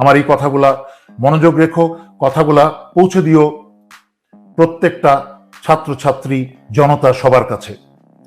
আমার এই কথাগুলা মনোযোগ রেখো, কথাগুলা পৌঁছে দিও প্রত্যেকটা ছাত্রছাত্রী, জনতা সবার কাছে।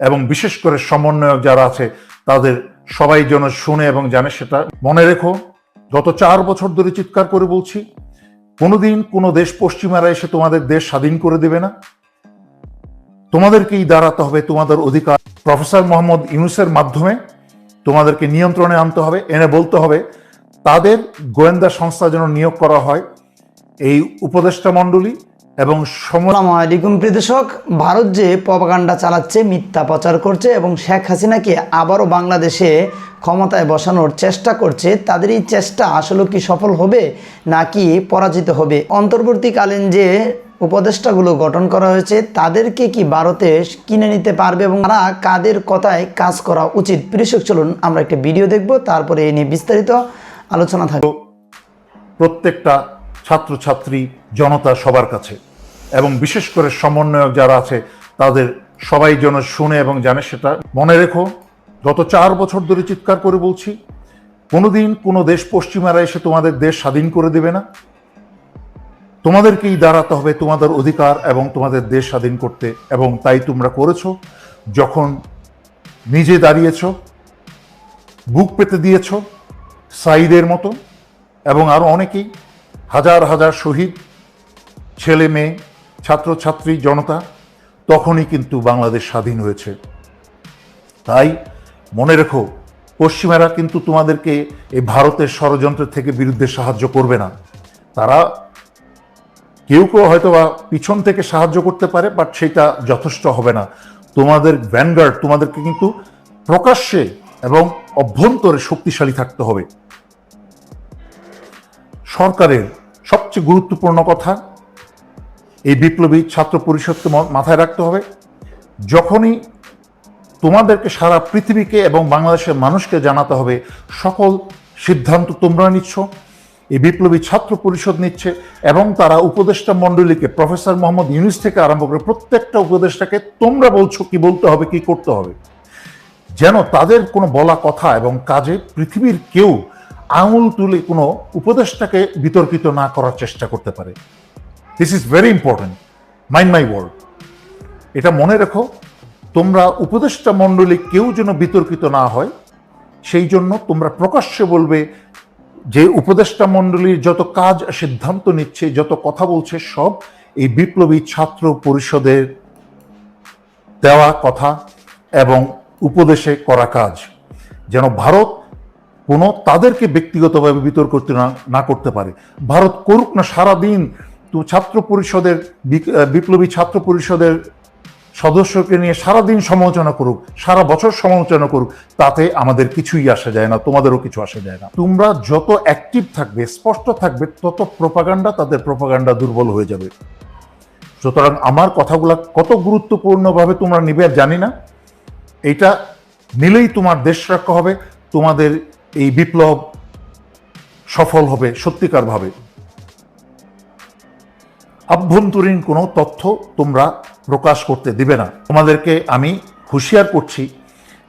এবং বিশেষ করে সমন্বয়ক যারা আছে, তাদের সবাই যেন শুনে এবং জানে সেটা। মনে রেখো, গত চার বছর ধরে চিৎকার করে বলছি, কোনোদিন কোনো দেশ পশ্চিমারা এসে তোমাদের দেশ স্বাধীন করে দেবে না। তোমাদেরকেই দাঁড়াতে হবে তোমাদের অধিকার। প্রফেসর মোহাম্মদ ইউনুসের মাধ্যমে তোমাদেরকে নিয়ন্ত্রণে আনতে হবে, এনে বলতে হবে তাদের গোয়েন্দা সংস্থা যেন নিয়োগ করা হয় এই উপদেষ্টা মণ্ডলী এবং আসসালামু আলাইকুম প্রিয় ভারত যে প্রপাগান্ডা চালাচ্ছে, মিথ্যা প্রচার করছে এবং শেখ হাসিনাকে আবারও বাংলাদেশে ক্ষমতায় বসানোর চেষ্টা করছে, তাদের এই চেষ্টা আসলে কি সফল হবে নাকি পরাজিত হবে? অন্তর্বর্তীকালীন যে উপদেষ্টাগুলো গঠন করা হয়েছে, তাদেরকে কি ভারতে কিনে নিতে পারবে এবং তারা কাদের কথায় কাজ করা উচিত? প্রিয়শক চলুন আমরা একটা ভিডিও দেখব, তারপরে এই নিয়ে বিস্তারিত আলোচনা থাকবে। প্রত্যেকটা ছাত্রছাত্রী, জনতা সবার কাছে। এবং বিশেষ করে সমন্বয়ক যারা আছে, তাদের সবাই যেন শুনে এবং জানে সেটা। মনে রেখো, গত চার বছর ধরে চিৎকার করে বলছি, কোনোদিন কোনো দেশ পশ্চিমারা এসে তোমাদের দেশ স্বাধীন করে দেবে না। তোমাদেরকেই দাঁড়াতে হবে তোমাদের অধিকার এবং তোমাদের দেশ স্বাধীন করতে। এবং তাই তোমরা করেছ, যখন নিজে দাঁড়িয়েছ, বুক পেতে দিয়েছ সাইদের মতো এবং আরও অনেকেই হাজার হাজার শহীদ, ছেলে মেয়ে, ছাত্রছাত্রী, জনতা তখনই কিন্তু বাংলাদেশ স্বাধীন হয়েছে। তাই মনে রেখো, পশ্চিমারা কিন্তু তোমাদেরকে এই ভারতের ষড়যন্ত্র থেকে বিরুদ্ধে সাহায্য করবে না। তারা কেউ কেউ হয়তো বা পিছন থেকে সাহায্য করতে পারে বাট সেটা যথেষ্ট হবে না। তোমাদের ভ্যানগার্ড তোমাদেরকে কিন্তু প্রকাশ্যে এবং অভ্যন্তরে শক্তিশালী থাকতে হবে। সরকারের সবচেয়ে গুরুত্বপূর্ণ কথা, এই বিপ্লবী ছাত্র পরিষদকে মাথায় রাখতে হবে। যখনই তোমাদেরকে সারা পৃথিবীকে এবং বাংলাদেশের মানুষকে জানাতে হবে, সকল সিদ্ধান্ত তোমরা নিচ্ছ, এই বিপ্লবী ছাত্র পরিষদ নিচ্ছে এবং তারা উপদেষ্টা মণ্ডলীকে, প্রফেসর মোহাম্মদ ইউনুস থেকে আরম্ভ করে প্রত্যেকটা উপদেষ্টাকে তোমরা বলছো কি বলতে হবে, কি করতে হবে। যেন তাদের কোনো বলা কথা এবং কাজে পৃথিবীর কেউ আঙুল তুলে কোনো উপদেশটাকে বিতর্কিত না করার চেষ্টা করতে পারে। This is very important mind my world এটা মনে রেখো, তোমরা উপদেষ্টা মণ্ডলী কেউ যেন বিতর্কিত না হয়, সেই জন্য তোমরা প্রকাশ্যে বলবে যে উপদেষ্টা মণ্ডলীর যত কাজ সিদ্ধান্ত নিচ্ছে, যত কথা বলছে, সব এই বিপ্লবী ছাত্র পরিষদের দেওয়া কথা এবং উপদেশে করা কাজ। যেন ভারত কোনো তাদেরকে ব্যক্তিগতভাবে বিতর্ক না করতে পারে। ভারত করুক না, সারাদিন তো ছাত্র পরিষদের বিপ্লবী ছাত্র পরিষদের সদস্যকে নিয়ে সারাদিন সমালোচনা করুক, সারা বছর সমালোচনা করুক, তাতে আমাদের কিছুই আসা যায় না, তোমাদেরও কিছু আসা যায় না। তোমরা যত অ্যাক্টিভ থাকবে, স্পষ্ট থাকবে, তত প্রপাগান্ডা তাদের প্রপাগান্ডা দুর্বল হয়ে যাবে। সুতরাং আমার কথাগুলো কত গুরুত্বপূর্ণভাবে তোমরা নিবে জানি না। এটা নিলেই তোমার দেশ রক্ষা হবে, তোমাদের এই বিপ্লব সফল হবে সত্যিকারভাবে। আভ্যন্তরীণ কোনো তথ্য তোমরা প্রকাশ করতে দিবে না। তোমাদেরকে আমি হুঁশিয়ার করছি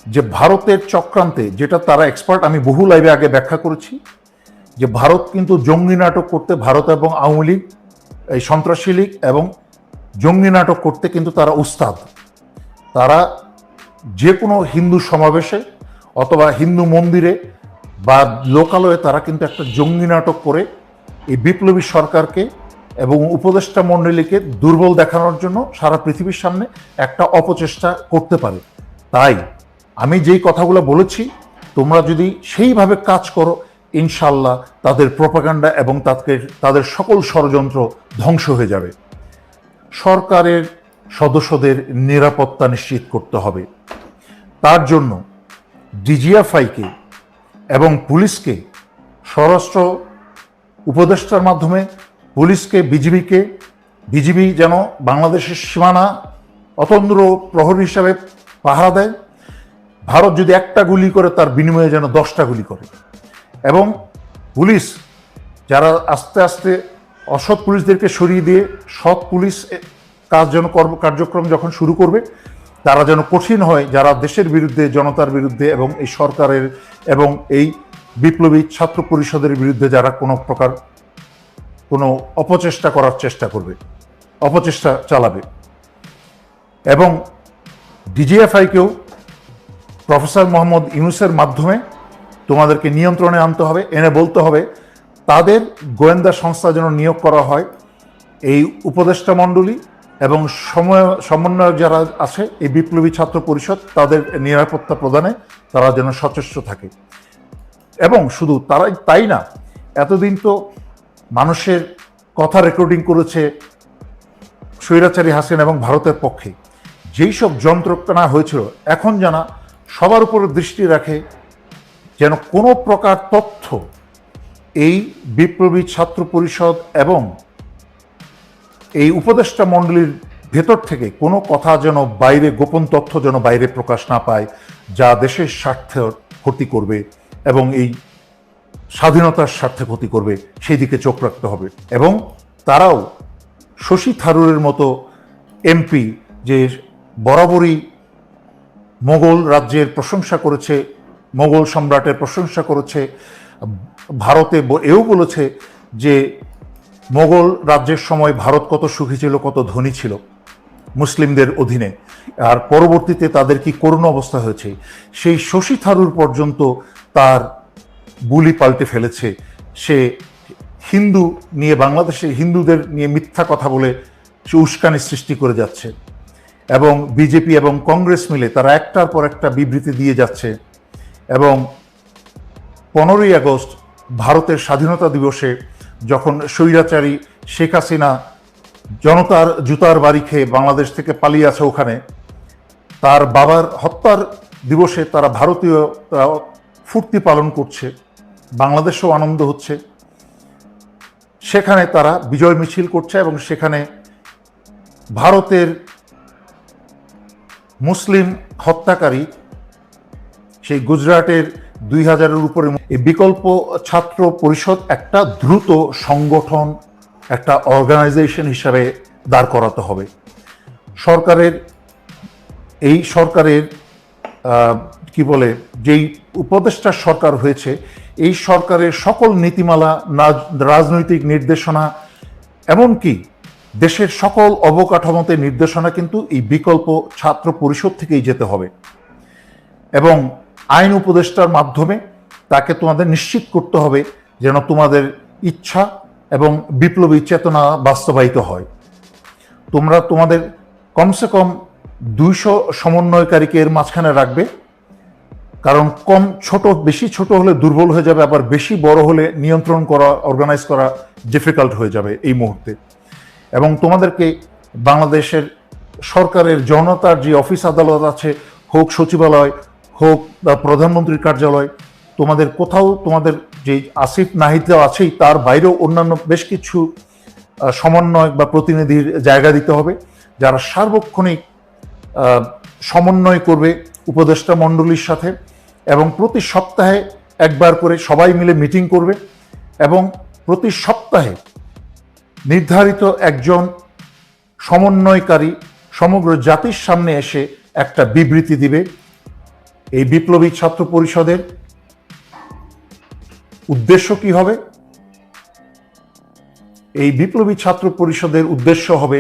যে ভারতের চক্রান্তে, যেটা তারা এক্সপার্ট আমি বহু লাইভে আগে ব্যাখ্যা করেছি, যে ভারত কিন্তু জঙ্গি নাটক করতে ভারত এবং আওয়ামী লীগ, এই সন্ত্রাসী লীগ এবং জঙ্গি নাটক করতে কিন্তু তারা উস্তাদ। তারা যে কোনো হিন্দু সমাবেশে অথবা হিন্দু মন্দিরে বা লোকালয়ে তারা কিন্তু একটা জঙ্গি নাটক করে এই বিপ্লবী সরকারকে এবং উপদেষ্টা মণ্ডলীকে দুর্বল দেখানোর জন্য সারা পৃথিবীর সামনে একটা অপচেষ্টা করতে পারে। তাই আমি যেই কথাগুলো বলেছি, তোমরা যদি সেইভাবে কাজ করো ইনশাল্লাহ তাদের প্রপাগান্ডা এবং তাদের তাদের সকল ষড়যন্ত্র ধ্বংস হয়ে যাবে। সরকারের সদস্যদের নিরাপত্তা নিশ্চিত করতে হবে। তার জন্য ডিজিএফআইকে এবং পুলিশকে, স্বরাষ্ট্র উপদেষ্টার মাধ্যমে পুলিশকে, বিজিবিকে, বিজিবি যেন বাংলাদেশের সীমানা অতন্দ্র প্রহরী হিসাবে পাহারা দেয়। ভারত যদি একটা গুলি করে, তার বিনিময়ে যেন দশটা গুলি করে। এবং পুলিশ, যারা আস্তে আস্তে অসৎ পুলিশদেরকে সরিয়ে দিয়ে, সৎ পুলিশ কাজ যেন কর্ম, কার্যক্রম যখন শুরু করবে, তারা যেন কঠিন হয় যারা দেশের বিরুদ্ধে, জনতার বিরুদ্ধে এবং এই সরকারের এবং এই বিপ্লবী ছাত্র পরিষদের বিরুদ্ধে যারা কোনো প্রকার কোনো অপচেষ্টা করার চেষ্টা করবে, অপচেষ্টা চালাবে। এবং ডিজিএফআইকেও প্রফেসর মোহাম্মদ ইউনুসের মাধ্যমে তোমাদেরকে নিয়ন্ত্রণে আনতে হবে, এনে বলতে হবে, তাদের গোয়েন্দা সংস্থা যেন নিয়োগ করা হয়, এই উপদেষ্টা মণ্ডলী এবং সময়, সমন্বয়ক যারা আছে, এই বিপ্লবী ছাত্র পরিষদ, তাদের নিরাপত্তা প্রদানে তারা যেন সচেষ্ট থাকে। এবং শুধু তারাই তাই না, এতদিন তো মানুষের কথা রেকর্ডিং করেছে স্বৈরাচারী হাসিনা এবং ভারতের পক্ষে। যেই সব যন্ত্রণা হয়েছিল, এখন জানা সবার উপর দৃষ্টি রাখে, যেন কোনো প্রকার তথ্য এই বিপ্লবী ছাত্র পরিষদ এবং এই উপদেষ্টা মণ্ডলীর ভেতর থেকে কোনো কথা যেন বাইরে, গোপন তথ্য যেন বাইরে প্রকাশ না পায়, যা দেশের স্বার্থে ক্ষতি করবে এবং এই স্বাধীনতার স্বার্থে ক্ষতি করবে, সেই দিকে চোখ রাখতে হবে। এবং তারাও শশী থারুরের মতো এমপি যে বরাবরই মোগল রাজ্যের প্রশংসা করেছে, মোগল সম্রাটের প্রশংসা করেছে, ভারতে এও বলেছে যে মোগল রাজ্যের সময় ভারত কত সুখী ছিল, কত ধনী ছিল মুসলিমদের অধীনে। আর পরবর্তীতে তাদের কি করুণ অবস্থা হয়েছে? সেই শশী থারুর পর্যন্ত তার বুলি পাল্টে ফেলেছে। সে হিন্দু নিয়ে, বাংলাদেশে হিন্দুদের নিয়ে মিথ্যা কথা বলে সে উস্কানি সৃষ্টি করে যাচ্ছে। এবং বিজেপি এবং কংগ্রেস মিলে তারা একটার পর একটা বিবৃতি দিয়ে যাচ্ছে। এবং পনেরোই আগস্ট ভারতের স্বাধীনতা দিবসে যখন স্বৈরাচারী শেখ হাসিনা জনতার জুতার বাড়ি খেয়ে বাংলাদেশ থেকে পালিয়ে আছে ওখানে, তার বাবার হত্যার দিবসে তারা ভারতীয় ফুর্তি পালন করছে, বাংলাদেশেও আনন্দ হচ্ছে। সেখানে তারা বিজয় মিছিল করছে এবং সেখানে ভারতের মুসলিম হত্যাকারী, সেই গুজরাটের দুই হাজারের উপরে এই বিকল্প ছাত্র পরিষদ একটা দ্রুত সংগঠন, একটা অর্গানাইজেশন হিসাবে দাঁড় করাতে হবে। সরকারের, এই সরকারের কি বলে, যেই উপদেষ্টা সরকার হয়েছে, এই সরকারের সকল নীতিমালা রাজনৈতিক নির্দেশনা, এমনকি দেশের সকল অবকাঠামোতে নির্দেশনা কিন্তু এই বিকল্প ছাত্র পরিষদ থেকেই যেতে হবে। এবং আইন উপদেষ্টার মাধ্যমে তাকে তোমাদের নিশ্চিত করতে হবে যেন তোমাদের ইচ্ছা এবং বিপ্লবী চেতনা বাস্তবায়িত হয়। তোমরা তোমাদের কমসে কম দুইশো সমন্বয়কারীকে এর মাঝখানে রাখবে। কারণ কম ছোট, বেশি ছোট হলে দুর্বল হয়ে যাবে, আবার বেশি বড় হলে নিয়ন্ত্রণ করা অর্গানাইজ করা ডিফিকাল্ট হয়ে যাবে এই মুহূর্তে। এবং তোমাদেরকে বাংলাদেশের সরকারের জনতার যে অফিস আদালত আছে, হোক সচিবালয় হোক বা প্রধানমন্ত্রীর কার্যালয় তোমাদের কোথাও তোমাদের যে আসিফ নাহিদ আছেই তার বাইরেও অন্যান্য বেশ কিছু আহ, সমন্বয়ক বা প্রতিনিধির জায়গা দিতে হবে যারা সার্বক্ষণিক সমন্বয় করবে উপদেষ্টা মণ্ডলীর সাথে এবং প্রতি সপ্তাহে একবার করে সবাই মিলে মিটিং করবে এবং প্রতি সপ্তাহে নির্ধারিত একজন সমন্বয়কারী সমগ্র জাতির সামনে এসে একটা বিবৃতি দিবে। এই বিপ্লবী ছাত্র পরিষদের উদ্দেশ্য কি হবে? এই বিপ্লবী ছাত্র পরিষদের উদ্দেশ্য হবে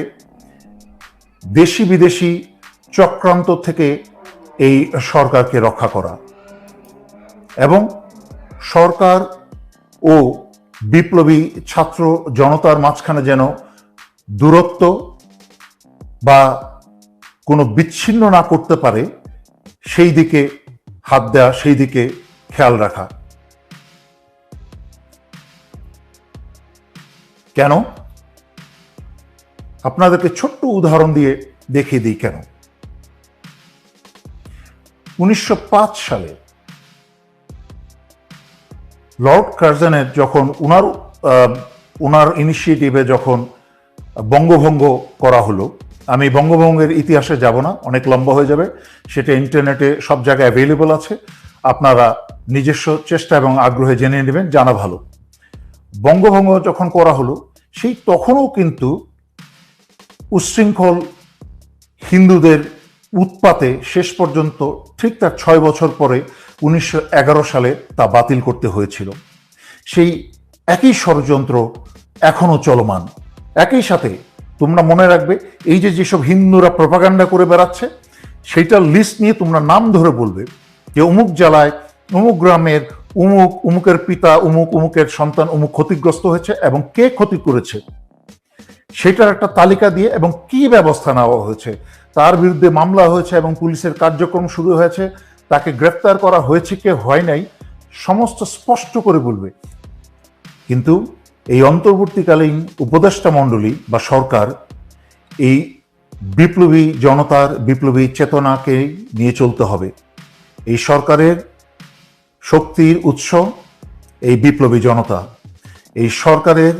দেশি বিদেশি চক্রান্ত থেকে এই সরকারকে রক্ষা করা এবং সরকার ও বিপ্লবী ছাত্র জনতার মাঝখানে যেন দূরত্ব বা কোনো বিচ্ছিন্ন না করতে পারে সেই দিকে হাত দেওয়া সেই দিকে খেয়াল রাখা। কেন? আপনাদেরকে ছোট্ট উদাহরণ দিয়ে দেখিয়ে দিই কেন। উনিশশো পাঁচ সালে লর্ড কার্জনের যখন উনার উনার ইনিশিয়েটিভে যখন বঙ্গভঙ্গ করা হলো আমি বঙ্গভঙ্গের ইতিহাসে যাব না, অনেক লম্বা হয়ে যাবে। সেটা ইন্টারনেটে সব জায়গায় অ্যাভেলেবল আছে। আপনারা নিজস্ব চেষ্টা এবং আগ্রহে জেনে নেবেন, জানা ভালো। বঙ্গভঙ্গ যখন করা হলো, সেই তখনও কিন্তু উচ্ছৃঙ্খল হিন্দুদের উৎপাতে শেষ পর্যন্ত ঠিক তার ছয় বছর পরে উনিশশো এগারো সালে তা বাতিল করতে হয়েছিল। সেই একই ষড়যন্ত্র এখনও চলমান। একই সাথে তোমরা মনে রাখবে, এই যে যেসব হিন্দুরা প্রপাগান্ডা করে বেড়াচ্ছে, সেইটার লিস্ট নিয়ে তোমরা নাম ধরে বলবে যে অমুক জেলায়, অমুক গ্রামের উমুক উমুকের পিতা উমুক উমুকের সন্তান উমুক ক্ষতিগ্রস্ত হয়েছে এবং কে ক্ষতি করেছে। সেটার একটা তালিকা দিয়ে এবং কি ব্যবস্থা নেওয়া হয়েছে, তার বিরুদ্ধে মামলা হয়েছে এবং পুলিশের কার্যক্রম শুরু হয়েছে, তাকে গ্রেফতার করা হয়েছে কে হয় নাই, সমস্ত স্পষ্ট করে বলবে। কিন্তু এই অন্তর্বর্তীকালীন উপদেষ্টা মণ্ডলী বা সরকার এই বিপ্লবী জনতার বিপ্লবী চেতনাকে নিয়ে চলতে হবে। এই সরকারের শক্তির উৎস এই বিপ্লবী জনতা। এই সরকারের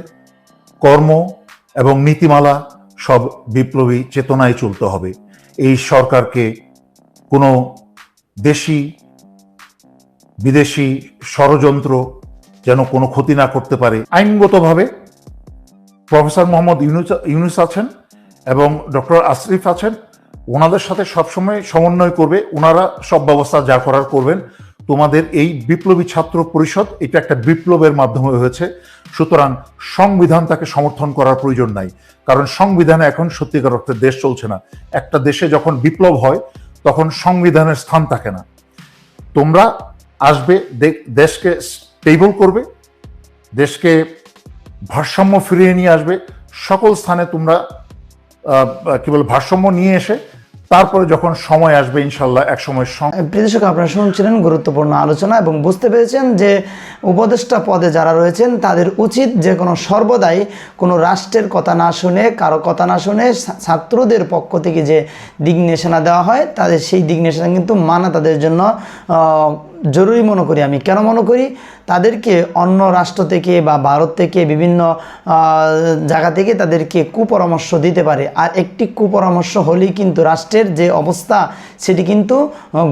কর্ম এবং নীতিমালা সব বিপ্লবী চেতনায় চলতে হবে। এই সরকারকে কোনো দেশি বিদেশি ষড়যন্ত্র যেন কোনো ক্ষতি না করতে পারে। আইনগতভাবে প্রফেসর মোহাম্মদ ইউনুস আছেন এবং ডক্টর আশরিফ আছেন। ওনাদের সাথে সবসময় সমন্বয় করবে। ওনারা সব ব্যবস্থা যা করার করবেন। তোমাদের এই বিপ্লবী ছাত্র পরিষদ, এটা একটা বিপ্লবের মাধ্যমে হয়েছে। সুতরাং সংবিধান তাকে সমর্থন করার প্রয়োজন নাই। কারণ সংবিধানে এখন সত্যিকার অর্থে দেশ চলছে না। একটা দেশে যখন বিপ্লব হয়, তখন সংবিধানের স্থান থাকে না। তোমরা আসবে দেশকে স্টেবল করবে, দেশকে ভারসাম্য ফিরিয়ে নিয়ে আসবে, সকল স্থানে তোমরা কি ভারসাম্য নিয়ে এসে তারপরে যখন সময় আসবে, ইনশাল্লাহ এক সময় প্রিয় দর্শক, আপনারা শুনছিলেন গুরুত্বপূর্ণ আলোচনা এবং বুঝতে পেরেছেন যে উপদেষ্টা পদে যারা রয়েছেন, তাদের উচিত যে কোনো সর্বদাই কোনো রাষ্ট্রের কথা না শুনে, কারও কথা না শুনে ছাত্রদের পক্ষ থেকে যে দিক নির্দেশনা দেওয়া হয়, তাদের সেই দিক নির্দেশনা কিন্তু মানা তাদের জন্য জরুরি মনে করি আমি। কেন মনে করি? তাদেরকে অন্য রাষ্ট্র থেকে বা ভারত থেকে বিভিন্ন জায়গা থেকে তাদেরকে কুপরামর্শ দিতে পারে। আর একটি কুপরামর্শ হলেই কিন্তু রাষ্ট্রের যে অবস্থা, সেটি কিন্তু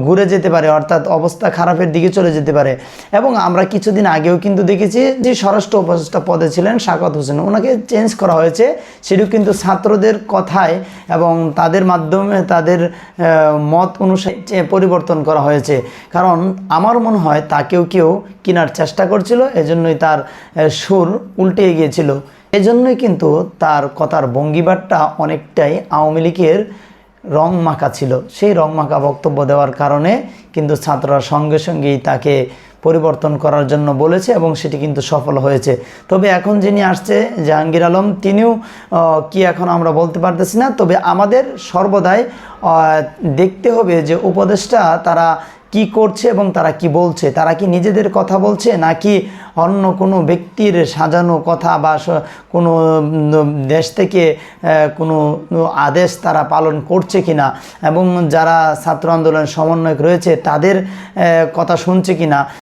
ঘুরে যেতে পারে। অর্থাৎ অবস্থা খারাপের দিকে চলে যেতে পারে। এবং আমরা কিছুদিন আগেও কিন্তু দেখেছি যে স্বরাষ্ট্র উপদেষ্টা পদে ছিলেন শাকত হোসেন। ওনাকে চেঞ্জ করা হয়েছে। সেটিও কিন্তু ছাত্রদের কথায় এবং তাদের মাধ্যমে তাদের মত অনুসারে পরিবর্তন করা হয়েছে। কারণ আমার মনে হয় তাকেও কেউ কেনার চেষ্টা করছিল, এজন্যই তার সুর উল্টে গিয়েছিল। এজন্যই কিন্তু তার কথার ভঙ্গিবারটা অনেকটাই আওয়ামী লীগের রং মাখা ছিল। সেই রং মাখা বক্তব্য দেওয়ার কারণে কিন্তু ছাত্ররা সঙ্গে সঙ্গেই তাকে পরিবর্তন করার জন্য বলেছে এবং সেটি কিন্তু সফল হয়েছে। তবে এখন যিনি আসছে, জাহাঙ্গীর আলম, তিনিও কি এখন আমরা বলতে পারতেছি না। তবে আমাদের সর্বদাই দেখতে হবে যে উপদেষ্টা তারা কি করছে এবং তারা কি বলছে? তারা কি নিজেদের কথা বলছে? নাকি অন্য কোনো ব্যক্তির সাজানো কথা বা কোনো দেশ থেকে কোনো আদেশ তারা পালন করছে কি না এবং যারা ছাত্র আন্দোলন সমন্বয়ক রয়েছে, তাদের কথা শুনছে কিনা?